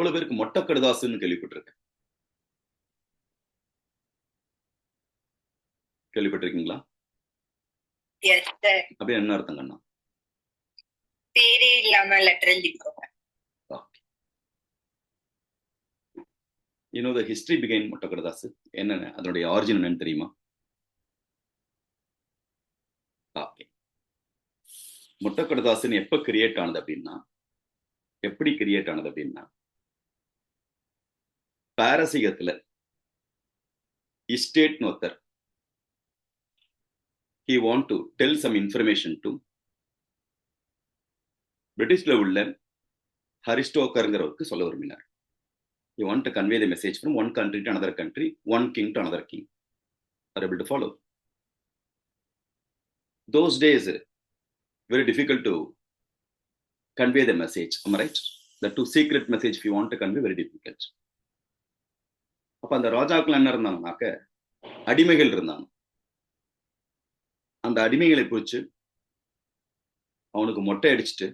எவ்வளவு பேருக்கு மொட்டை கடுதாசுன்னு கேள்விப்பட்டிருக்கேன். கேள்விப்பட்டிருக்கீங்களா? எஸ் சார் அப்படி என்ன அர்த்தம் கண்ணா? பேரே இல்லாம லெட்டர் எழுதிக்கோங்க. யூனோ த ஹிஸ்டரி பிகைன் மொட்டை கடுதாசு? என்னென்ன? அதனுடைய ஆரிஜின் என்னன்னு தெரியுமா? ஓகே மொட்டை கடுதாசுன்னு எப்ப கிரியேட் ஆனது அப்படின்னா எப்படி கிரியேட் ஆனது அப்படின்னா பாரசீகத்துல இஸ்டேட்னு ஒருத்தர் he want to tell some information to பிரிட்டிஷ்ல உள்ள ஹரிஸ்டோக்கருங்கிறவருக்கு சொல்ல விரும்பினார் you want to convey the message from one country to another country one king to another king are able to follow those days very difficult to convey the message am I right the two secret message if you want to convey very difficult அப்ப அந்த ராஜாக்கள் என்ன இருந்தாங்கனாக்க அடிமைகள் இருந்தாங்க. அந்த அடிமைகளை பிடிச்சு அவனுக்கு மொட்டை அடிச்சுட்டு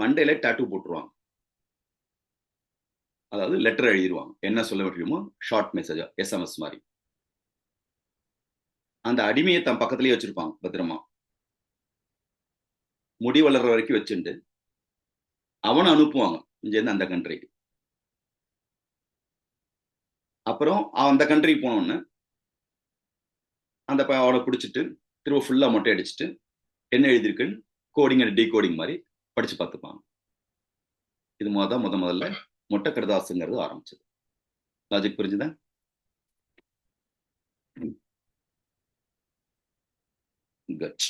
மண்டையில டாட்டூ போட்டுருவாங்க. அதாவது லெட்டர் எழுதிடுவாங்க என்ன சொல்ல முடியுமோ? ஷார்ட் மெசேஜா எஸ்எம்எஸ் மாதிரி. அந்த அடிமையை தன் பக்கத்திலேயே வச்சிருப்பாங்க பத்திரமா. முடி வளர்ற வரைக்கும் வச்சுட்டு அவனை அனுப்புவாங்க இங்கேருந்து அந்த கண்ட்ரிக்கு அப்புறம் அந்த கண்ட்ரிக்கு போனோன்னு அந்த அவளை பிடிச்சிட்டு திரும்ப ஃபுல்லா மொட்டை அடிச்சுட்டு என்ன எழுதியிருக்குன்னு? கோடிங் அண்ட் டீகோடிங் மாதிரி படிச்சு பார்த்துப்பாங்க இது முத முத முதல்ல மொட்டை கடுதாசுங்கிறது ஆரம்பிச்சது. லாஜிக் புரிஞ்சுதா? குட்